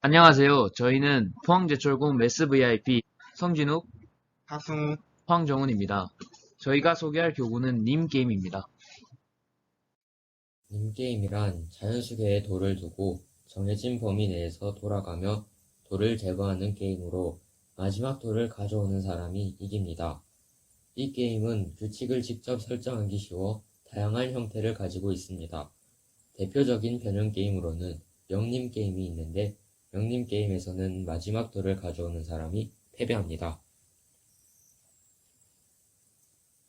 안녕하세요. 저희는 포항제철공 메스 VIP 성진욱, 하승우, 황정훈입니다. 저희가 소개할 교구는 님게임입니다. 님게임이란 자연수계에 돌을 두고 정해진 범위 내에서 돌아가며 돌을 제거하는 게임으로 마지막 돌을 가져오는 사람이 이깁니다. 이 게임은 규칙을 직접 설정하기 쉬워 다양한 형태를 가지고 있습니다. 대표적인 변형 게임으로는 영림 게임이 있는데 영림 게임에서는 마지막 돌을 가져오는 사람이 패배합니다.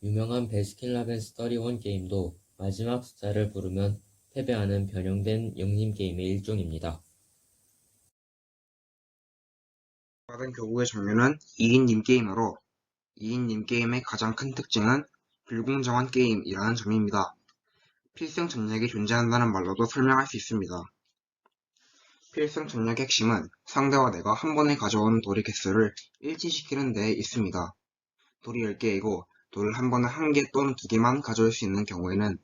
유명한 베스킨라빈스 31 게임도 마지막 숫자를 부르면 패배하는 변형된 영림 게임의 일종입니다. 받은 교구의 종류는 2인 님 게임으로 2인 님 게임의 가장 큰 특징은 불공정한 게임이라는 점입니다. 필승 전략이 존재한다는 말로도 설명할 수 있습니다. 필승 전략의 핵심은 상대와 내가 한 번에 가져오는 돌의 개수를 일치시키는 데 있습니다. 돌이 10개이고 돌을 한 번에 한 개 또는 두 개만 가져올 수 있는 경우에는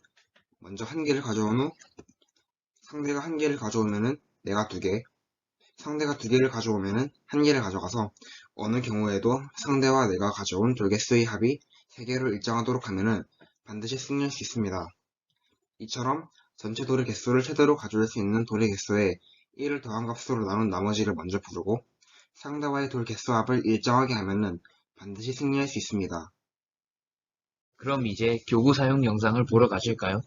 먼저 한 개를 가져온 후 상대가 한 개를 가져오면은 내가 두 개, 상대가 두 개를 가져오면은 한 개를 가져가서 어느 경우에도 상대와 내가 가져온 돌 개수의 합이 세 개로 일정하도록 하면은 반드시 승리할 수 있습니다. 이처럼 전체 돌의 개수를 최대로 가져올 수 있는 돌의 개수에 1을 더한 값으로 나눈 나머지를 먼저 부르고 상대와의 돌 개수 합을 일정하게 하면은 반드시 승리할 수 있습니다. 그럼 이제 교구 사용 영상을 보러 가실까요?